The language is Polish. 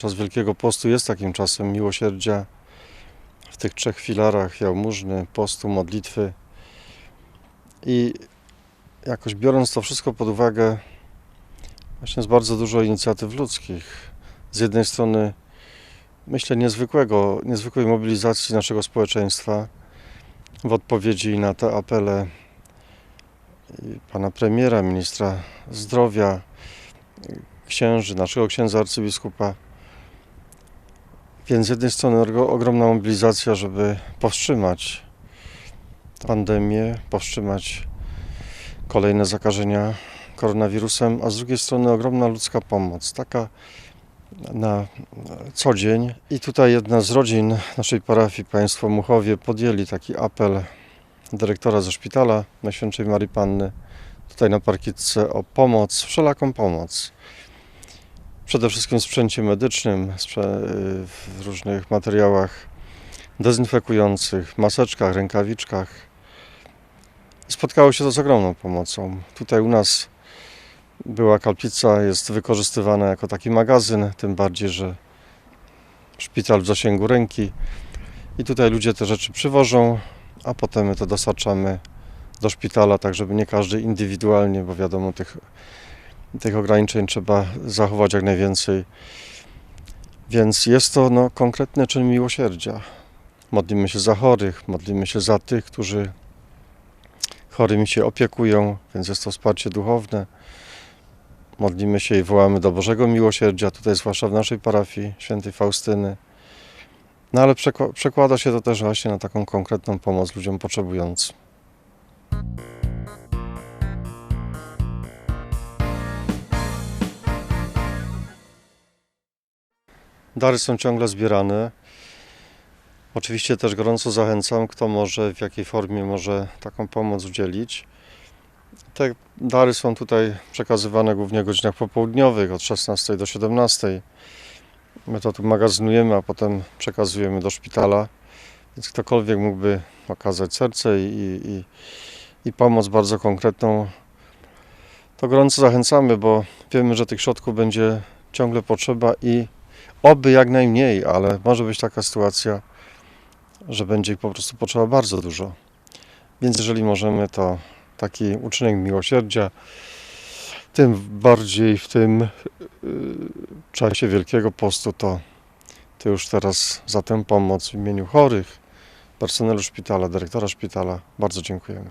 Czas Wielkiego Postu jest takim czasem miłosierdzia w tych trzech filarach jałmużny, postu, modlitwy. I jakoś biorąc to wszystko pod uwagę, właśnie jest bardzo dużo inicjatyw ludzkich. Z jednej strony myślę niezwykłego, niezwykłej mobilizacji naszego społeczeństwa w odpowiedzi na te apele pana premiera, ministra zdrowia, księży, naszego księdza arcybiskupa. Więc z jednej strony ogromna mobilizacja, żeby powstrzymać pandemię, powstrzymać kolejne zakażenia koronawirusem, a z drugiej strony ogromna ludzka pomoc, taka na co dzień. I tutaj jedna z rodzin naszej parafii, państwo Muchowie, podjęli taki apel dyrektora ze szpitala Najświętszej Marii Panny tutaj na Parkitce o pomoc, wszelaką pomoc. Przede wszystkim w sprzęcie medycznym, w różnych materiałach dezynfekujących, maseczkach, rękawiczkach. Spotkało się to z ogromną pomocą. Tutaj u nas była kaplica, jest wykorzystywana jako taki magazyn, tym bardziej, że szpital w zasięgu ręki. I tutaj ludzie te rzeczy przywożą, a potem my to dostarczamy do szpitala, tak żeby nie każdy indywidualnie, bo wiadomo, tych, tych ograniczeń trzeba zachować jak najwięcej. Więc jest to no, konkretny czyn miłosierdzia. Modlimy się za chorych, modlimy się za tych, którzy chorymi się opiekują, więc jest to wsparcie duchowne. Modlimy się i wołamy do Bożego Miłosierdzia, tutaj zwłaszcza w naszej parafii świętej Faustyny. No ale przekła- przekłada się to też właśnie na taką konkretną pomoc ludziom potrzebującym. Dary są ciągle zbierane. Oczywiście też gorąco zachęcam, kto może, w jakiej formie może taką pomoc udzielić. Te dary są tutaj przekazywane głównie w godzinach popołudniowych od 16 do 17. My to tu magazynujemy, a potem przekazujemy do szpitala. Więc ktokolwiek mógłby okazać serce i, i, i pomoc bardzo konkretną, to gorąco zachęcamy, bo wiemy, że tych środków będzie ciągle potrzeba i oby jak najmniej, ale może być taka sytuacja, że będzie ich po prostu potrzeba bardzo dużo. Więc jeżeli możemy, to taki uczynek miłosierdzia, tym bardziej w tym y, czasie Wielkiego Postu, to, to już teraz za tę pomoc w imieniu chorych, personelu szpitala, dyrektora szpitala bardzo dziękujemy.